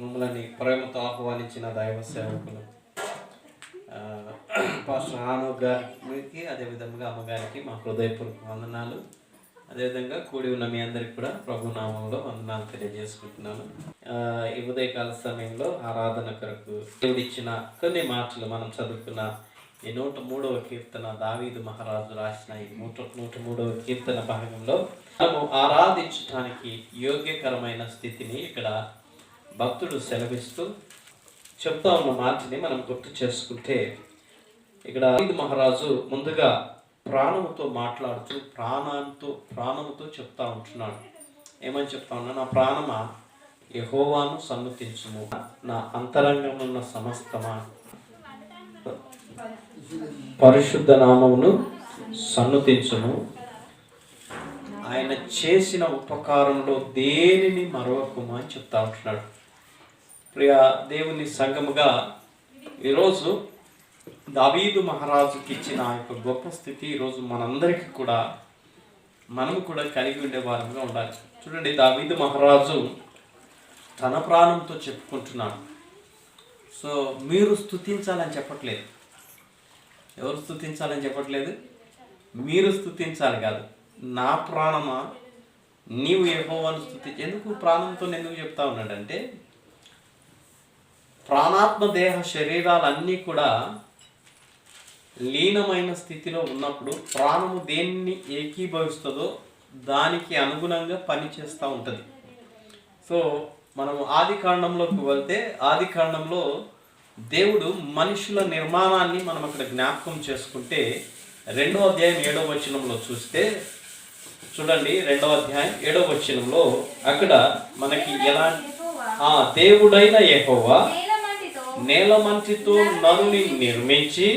మమ్మల్ని ప్రేమతో ఆహ్వానించిన దైవ సేవకులు. పాస్టర్ ఆను గారికి అదేవిధంగా అమ్మగారికి మా హృదయపూర్వక వందనాలు. అదేవిధంగా కూడి ఉన్న మీ అందరికి కూడా ప్రభు నామంలో వందనాలు తెలియజేసుకుంటున్నాను. ఈ ఉదయకాల సమయంలో ఆరాధన కొరకు దేవుడిచ్చిన కొన్ని మాటలు మనం చదువుకున్న ఈ నూట మూడవ కీర్తన దావీదు మహారాజు రాసిన ఈ నూట నూట మూడవ కీర్తన భాగంలో మనము ఆరాధించడానికి యోగ్యకరమైన స్థితిని ఇక్కడ భక్తుడు సెలవిస్తూ చెప్తా ఉన్న మాటని మనం గుర్తు చేసుకుంటే ఇక్కడ దావీదు మహారాజు ముందుగా ప్రాణముతో మాట్లాడుతూ ప్రాణంతో ప్రాణముతో చెప్తా ఉంటున్నాడు. ఏమని చెప్తా ఉన్నా నా ప్రాణమా యహోవాను సన్నతించుము. నా అంతరంగమున్న సమస్తమా? పరిశుద్ధ నామమును సన్నతించుము. ఆయన చేసిన ఉపకారంలో దేనిని మరవకుము అని చెప్తా ఉంటున్నాడు. ప్రియ దేవుని సంగముగా ఈరోజు దావీదు మహారాజుకి ఇచ్చిన యొక్క గొప్ప స్థితి ఈరోజు మనందరికీ కూడా మనం కూడా కలిగి ఉండే వారంగా ఉండాలి. చూడండి దావీదు మహారాజు తన ప్రాణంతో చెప్పుకుంటున్నాడు. సో మీరు స్థుతించాలని చెప్పట్లేదు. ఎవరు స్థుతించాలని చెప్పట్లేదు? మీరు స్థుతించాలి కాదు. నా ప్రాణమా? నీవు యెహోవాను స్థుతి ఎందుకు ప్రాణంతో ఎందుకు చెప్తా ఉన్నాడంటే ప్రాణాత్మ దేహ శరీరాలన్నీ కూడా లీనమైన స్థితిలో ఉన్నప్పుడు ప్రాణము దేన్ని ఏకీభవిస్తుందో దానికి అనుగుణంగా పనిచేస్తూ ఉంటుంది. సో మనము ఆది కాండంలోకి వెళ్తే ఆది కాండంలో దేవుడు మనుషుల నిర్మాణాన్ని మనం అక్కడ జ్ఞాపకం చేసుకుంటే రెండో అధ్యాయం ఏడో వచనంలో చూస్తే చూడండి రెండవ అధ్యాయం ఏడో వచనంలో అక్కడ మనకి ఎలా ఆ దేవుడైన ఏహోవా నేలమంటితో నేల నరుని నిర్మించి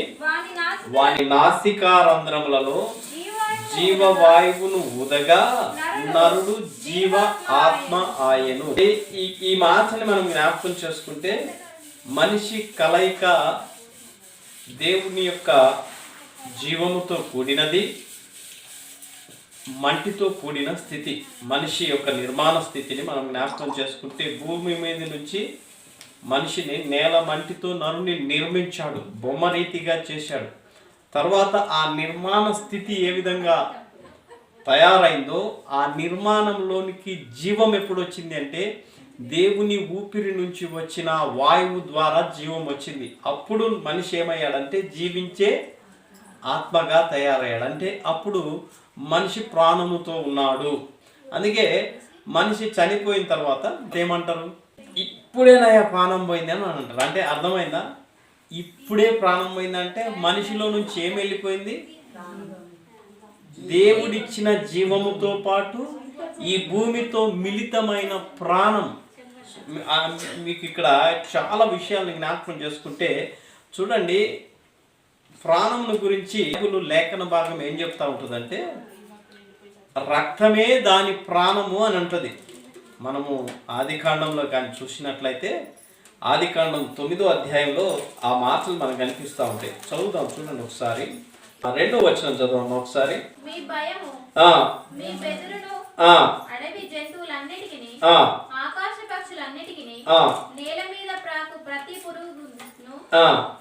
వాని నాసికారంధ్రములలో జీవాయువు జీవవాయువును ఉదగా నరుడు జీవ ఆత్మ ఆయను. ఈ- ఈ ఈ మాటని మనం జ్ఞాపకం చేసుకుంటే మనిషి కలయిక దేవుని యొక్క జీవముతో కూడినది మంటితో కూడిన స్థితి మనిషి యొక్క నిర్మాణ స్థితిని మనం జ్ఞాపకం చేసుకుంటే భూమి మీద నుంచి మనిషిని నేల మంటితో నరుని నిర్మించాడు బొమ్మ రీతిగా చేశాడు. తర్వాత ఆ నిర్మాణ స్థితి ఏ విధంగా తయారైందో ఆ నిర్మాణంలోనికి జీవం ఎప్పుడు వచ్చింది అంటే దేవుని ఊపిరి నుంచి వచ్చిన వాయువు ద్వారా జీవం వచ్చింది. అప్పుడు మనిషి ఏమయ్యాడంటే జీవించే ఆత్మగా తయారయ్యాడు. అంటే అప్పుడు మనిషి ప్రాణముతో ఉన్నాడు. అందుకే మనిషి చనిపోయిన తర్వాత ఏమంటారు ఇప్పుడేనయ్యా ప్రాణం పోయింది అని అంటారు. అంటే అర్థమైందా? ఇప్పుడే ప్రాణం పోయిందంటే మనిషిలో నుంచి ఏం వెళ్ళిపోయింది? దేవుడిచ్చిన జీవముతో పాటు ఈ భూమితో మిళితమైన ప్రాణం. మీకు ఇక్కడ చాలా విషయాలను జ్ఞాపకం చేసుకుంటే చూడండి ప్రాణముల గురించి లేఖన భాగం ఏం చెప్తా ఉంటుందంటే రక్తమే దాని ప్రాణము అని అంటది. మనము ఆది కాండంలో కానీ చూసినట్లయితే ఆది కాండం తొమ్మిదో అధ్యాయంలో ఆ మాటలు మనకు కనిపిస్తూ ఉంటాయి. చదువుదాం చూడండి ఒకసారి. రెండో వచనం చదవం ఒకసారి. నేల మీద ప్రాకు ప్రతి పురుగును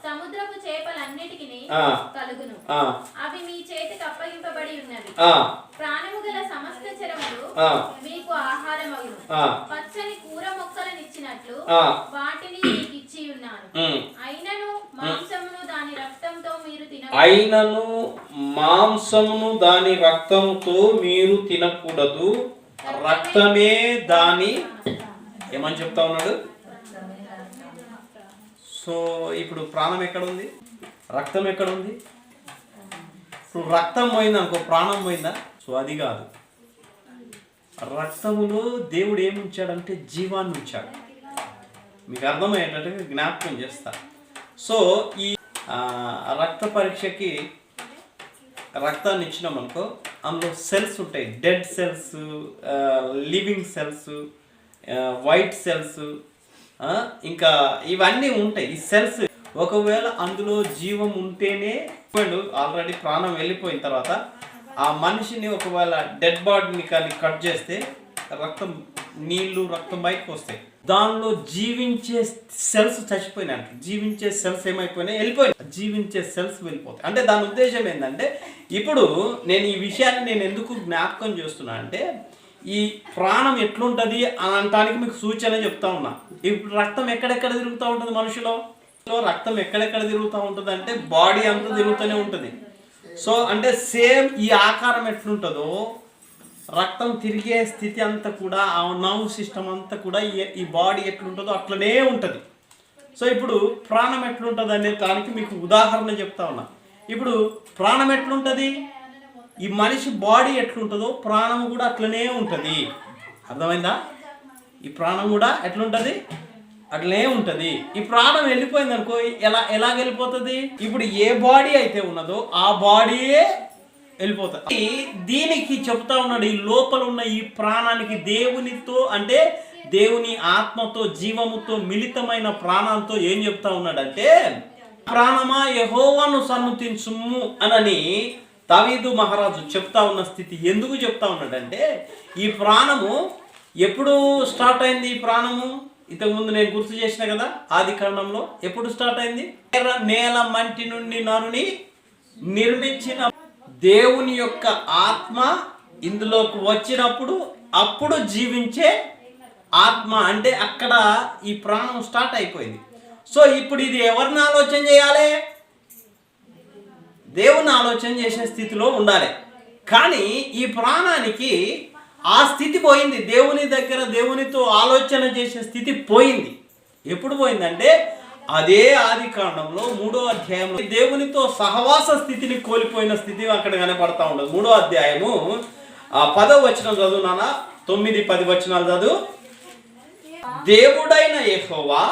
సముద్రపు చేపలన్నిటికీ కలుగును. అవి మీ చేతికి అప్పగింపబడి ఉన్నవి. ఆ, ప్రాణము గల సమస్త చరములు ఆ, మీకు ఆహారమగును ఆ, పచ్చని కూర మొక్కలనిచ్చినట్లు ఆ, వాటిని మీకు ఇచ్చి ఉన్నాను. అయినను మాంసమును దాని రక్తంతో మీరు తిన అయినను మాంసమును దాని రక్తంతో మీరు తినకూడదు. రక్తమే దాని ఏమని చెప్తా ఉన్నాడు? సో ఇప్పుడు ప్రాణం ఎక్కడ ఉంది రక్తం ఎక్కడ ఉంది ఇప్పుడు రక్తం పోయింది అనుకో ప్రాణం పోయిందా? సో అది కాదు. రక్తములో దేవుడు ఏమి ఉంచాడంటే జీవాన్ని ఉంచాడు. మీకు అర్థమయ్యేటట్టు జ్ఞాపకం చేస్తా. సో ఈ రక్త పరీక్షకి రక్తాన్ని ఇచ్చినాం అనుకో అందులో సెల్స్ ఉంటాయి. Dead cells living cells white cells ఇంకా ఇవన్నీ ఉంటాయి. ఈ సెల్స్ ఒకవేళ అందులో జీవం ఉంటేనే ఆల్రెడీ ప్రాణం వెళ్ళిపోయిన తర్వాత ఆ మనిషిని ఒకవేళ డెడ్ బాడీని కానీ కట్ చేస్తే రక్తం నీళ్ళు రక్తం బయటకు వస్తాయి. దానిలో జీవించే సెల్స్ చచ్చిపోయినాయి అంట. జీవించే సెల్స్ ఏమైపోయినాయి? వెళ్ళిపోయినాయి. జీవించే సెల్స్ వెళ్ళిపోతాయి. అంటే దాని ఉద్దేశం ఏంటంటే ఇప్పుడు నేను ఈ విషయాన్ని నేను ఎందుకు జ్ఞాపకం చేస్తున్నా అంటే ఈ ప్రాణం ఎట్లుంటుంది అని అనటానికి మీకు సూచన చెప్తా ఉన్నా. ఇప్పుడు రక్తం ఎక్కడెక్కడ తిరుగుతూ ఉంటుంది మనుషులో? సో రక్తం ఎక్కడెక్కడ తిరుగుతూ ఉంటుంది అంటే బాడీ అంతా తిరుగుతూనే ఉంటుంది. సో అంటే సేమ్ ఈ ఆకారం ఎట్లుంటుందో రక్తం తిరిగే స్థితి అంతా కూడా ఆ నర్వ్ సిస్టమ్ అంతా కూడా ఈ- ఈ బాడీ ఎట్లుంటుందో అట్లనే ఉంటుంది. సో ఇప్పుడు ప్రాణం ఎట్లుంటుంది అనే దానికి మీకు ఉదాహరణ చెప్తా ఉన్నా. ఇప్పుడు ప్రాణం ఎట్లుంటుంది? ఈ మనిషి బాడీ ఎట్లుంటుందో ప్రాణం కూడా అట్లనే ఉంటుంది. అర్థమైందా? ఈ ప్రాణం కూడా ఎట్లుంటుంది? అట్లనే ఉంటుంది. ఈ ప్రాణం వెళ్ళిపోయింది అనుకో ఎలా ఎలా వెళ్ళిపోతుంది? ఇప్పుడు ఏ బాడీ అయితే ఉన్నదో ఆ బాడీయే వెళ్ళిపోతుంది. దీనికి చెప్తా ఉన్నాడు ఈ లోపల ఉన్న ఈ ప్రాణానికి దేవునితో అంటే దేవుని ఆత్మతో జీవముతో మిళితమైన ప్రాణాలతో ఏం చెప్తా ఉన్నాడంటే ప్రాణమా యహోవాను సన్నుతించుము అనని దావీదు మహారాజు చెప్తా ఉన్న స్థితి ఎందుకు చెప్తా ఉన్నాడంటే ఈ ప్రాణము ఎప్పుడు స్టార్ట్ అయింది ఈ ప్రాణము? ఇంతకుముందు నేను గుర్తు చేసిన కదా ఆది కాండంలో ఎప్పుడు స్టార్ట్ అయింది? నేల- నేల మంటి నుండి నరుని నిర్మించిన దేవుని యొక్క ఆత్మ ఇందులోకి వచ్చినప్పుడు అప్పుడు జీవించే ఆత్మ. అంటే అక్కడ ఈ ప్రాణం స్టార్ట్ అయిపోయింది. సో ఇప్పుడు ఇది ఎవరిని ఆలోచన చేయాలి? దేవుని ఆలోచన చేసే స్థితిలో ఉండాలి. కానీ ఈ ప్రాణానికి ఆ స్థితి పోయింది. దేవుని దగ్గర దేవునితో ఆలోచన చేసే స్థితి పోయింది. ఎప్పుడు పోయిందంటే అదే ఆది కాండంలో మూడో అధ్యాయంలో దేవునితో సహవాస స్థితిని కోల్పోయిన స్థితి అక్కడ కనపడతా ఉండదు. మూడో అధ్యాయము ఆ పదో వచనం చదువు నాన్న. తొమ్మిది పది వచనాలు చదువు. దేవుడైన యెహోవా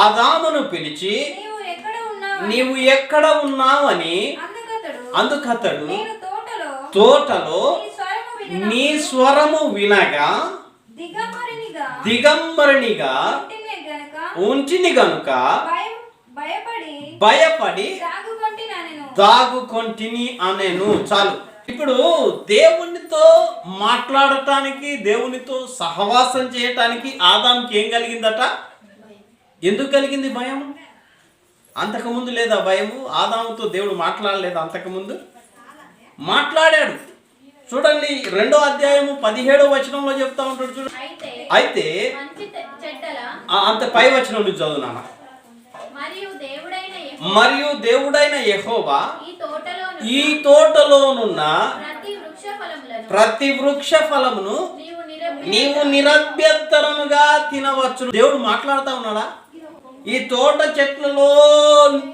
ఆదామును పిలిచి నీవు ఎక్కడ ఉన్నావు నీవు ఎక్కడ ఉన్నావని? అందుకతడు తోటలో నీ స్వరము వినగా దిగంబరినిగా ఉంటినే గనుక భయపడి దాగుకొంటిని అనేను. చాలు. ఇప్పుడు దేవునితో మాట్లాడటానికి దేవునితో సహవాసం చేయటానికి ఆదాంకి ఏం కలిగిందట? ఎందుకు కలిగింది భయం అంతకుముందు లేదా భయము? ఆదాముతో దేవుడు మాట్లాడలేదు అంతకుముందు మాట్లాడాడు. చూడండి రెండో అధ్యాయము పదిహేడో వచనంలో చెప్తా ఉంటాడు చూడు. అయితే అంత పై వచనం నుంచి చదువు నాన్న. మరియు దేవుడైన యెహోవా ఈ తోటలో ఈ తోటలోనున్న ప్రతి వృక్ష ఫలమును నీవు నిరభ్యంతరముగా తినవచ్చు. దేవుడు మాట్లాడుతా ఉన్నాడా? ఈ తోట చెట్లలో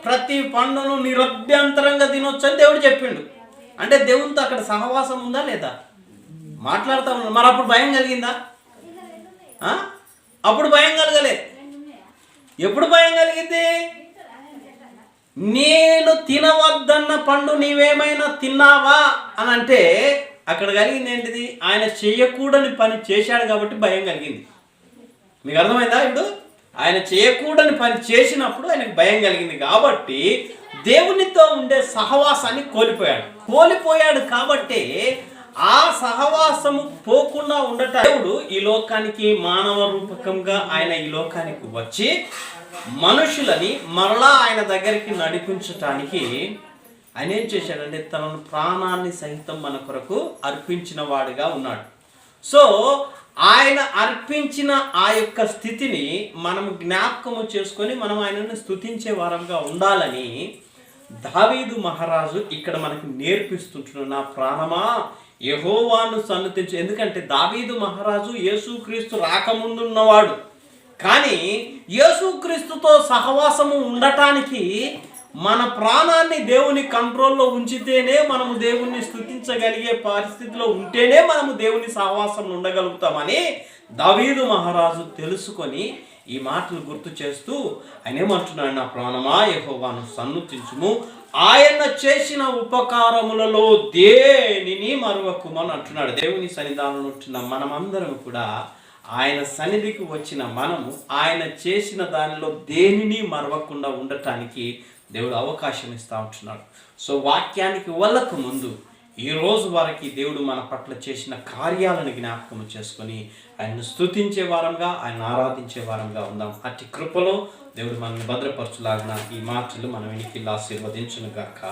ప్రతి పండును నిరభ్యంతరంగా తినొచ్చు అని దేవుడు చెప్పిండు. అంటే దేవునితో అక్కడ సహవాసం ఉందా లేదా? మాట్లాడతా ఉన్నాడు మరి అప్పుడు భయం కలిగిందా? అప్పుడు భయం కలగలే. ఎప్పుడు భయం కలిగింది? నేను తినవద్దన్న పండు నీవేమైనా తిన్నావా? అని అంటే అక్కడ కలిగింది ఏంటిది? ఆయన చేయకూడని పని చేశాడు కాబట్టి భయం కలిగింది. మీకు అర్థమైందా ఇప్పుడు? ఆయన చేయకూడని పని చేసినప్పుడు ఆయనకు భయం కలిగింది కాబట్టి దేవునితో ఉండే సహవాసాన్ని కోల్పోయాడు. కోల్పోయాడు కాబట్టి ఆ సహవాసము పోకుండా ఉండట. దేవుడు ఈ లోకానికి మానవ రూపకంగా ఆయన ఈ లోకానికి వచ్చి మనుషులని మరలా ఆయన దగ్గరికి నడిపించటానికి ఆయన ఏం చేశాడంటే తన ప్రాణాన్ని సహితం మన కొరకు అర్పించిన వాడిగా ఉన్నాడు. సో ఆయన అర్పించిన ఆ యొక్క స్థితిని మనం జ్ఞాపకము చేసుకొని మనం ఆయనను స్తుతించే వారంగా ఉండాలని దావీదు మహారాజు ఇక్కడ మనకు నేర్పిస్తుంటున్నాడు నా ప్రాణమా? యహోవాను సన్నతించు. ఎందుకంటే దావీదు మహారాజు యేసుక్రీస్తు రాకముందున్నవాడు. కానీ యేసుక్రీస్తుతో సహవాసము ఉండటానికి మన ప్రాణాన్ని దేవుని కంట్రోల్లో ఉంచితేనే మనము దేవుణ్ణి స్థుతించగలిగే పరిస్థితిలో ఉంటేనే మనము దేవుని సహవాసం ఉండగలుగుతామని దావీదు మహారాజు తెలుసుకొని ఈ మాటలు గుర్తు చేస్తూ ఆయన ఏమంటున్నాడు నా ప్రాణమా యహోవాను సన్నుతించుము. ఆయన చేసిన ఉపకారములలో దేనిని మరొకమని అంటున్నాడు. దేవుని సన్నిధానం ఉంటున్న మనమందరం కూడా ఆయన సన్నిధికి వచ్చిన మనము ఆయన చేసిన దానిలో దేనిని మరవకుండా ఉండటానికి దేవుడు అవకాశం ఇస్తూ ఉంటున్నాడు. సో వాక్యానికి వెళ్ళక ముందు ఈ రోజు దేవుడు మన పట్ల చేసిన కార్యాలను జ్ఞాపకం చేసుకొని ఆయన్ను స్తుతించే వారంగా ఆయన ఆరాధించే వారంగా ఉందాం. అట్టి కృపలో దేవుడు మనల్ని భద్రపరచులాగిన ఈ మాటలు మన వెనికి ఆశీర్వదించును గాక